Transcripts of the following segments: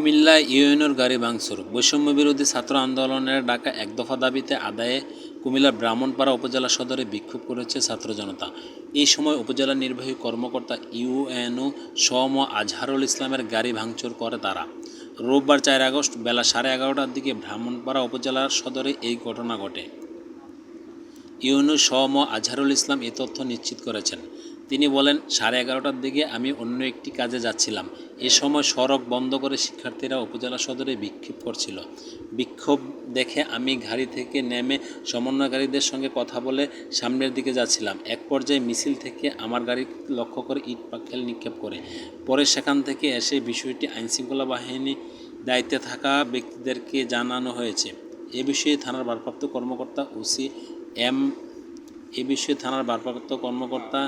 কুমিল্লা ইউএনওর গাড়ি ভাঙচুর। বৈষম্য বিরোধী ছাত্র আন্দোলনের ডাকা এক দফা দাবিতে আদায়ে কুমিল্লার ব্রাহ্মণপাড়া উপজেলা সদরে বিক্ষোভ করেছে ছাত্র জনতা। এই সময় উপজেলা নির্বাহী কর্মকর্তা ইউএনও সম আজহারুল ইসলামের গাড়ি ভাঙচুর করে তারা। রোববার চার আগস্ট বেলা সাড়ে এগারোটার দিকে ব্রাহ্মণপাড়া উপজেলার সদরে এই ঘটনা ঘটে। ইউনু সম আজহারুল ইসলাম এ তথ্য নিশ্চিত করেছেন। তিনি বলেন, সাড়ে এগারোটার দিকে আমি অন্য একটি কাজে যাচ্ছিলাম। এ সময় সড়ক বন্ধ করে শিক্ষার্থীরা উপজেলা সদরে বিক্ষোভ করছিল। বিক্ষোভ দেখে আমি গাড়ি থেকে নেমে সমন্বয়কারীদের সঙ্গে কথা বলে সামনের দিকে যাচ্ছিলাম। এক পর্যায়ে মিছিল থেকে আমার গাড়ি লক্ষ্য করে ইট পাখেল নিক্ষেপ করে। পরে সেখান থেকে এসে বিষয়টি আইনশৃঙ্খলা বাহিনী দায়িত্বে থাকা ব্যক্তিদেরকে জানানো হয়েছে। এ বিষয়ে থানার ভারপ্রাপ্ত কর্মকর্তা ওসি এম, এ বিষয়ে থানার ভারপ্রাপ্ত কর্মকর্তা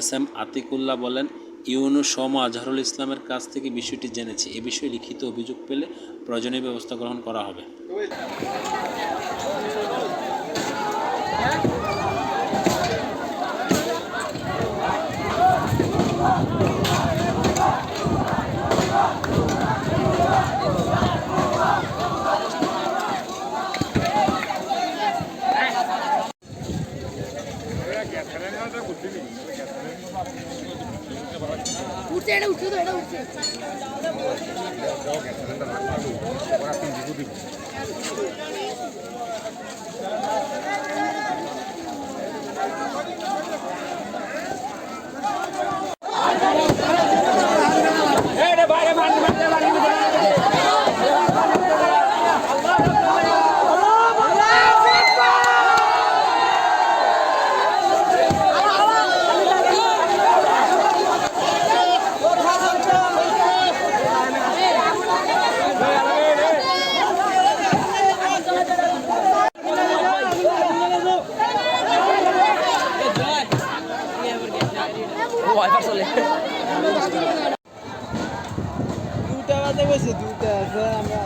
এস এম আতিকুল্লাহ বলেন ইউনু সম আজহারুল ইসলামের কাছ থেকে বিষয়টি জেনেছি। এ বিষয়ে লিখিত অভিযোগ পেলে প্রয়োজনীয় ব্যবস্থা গ্রহণ করা হবে। উঠছে এটা উঠছে। তো এটা উঠছে দুটা বাজে বসে দুটা আমরা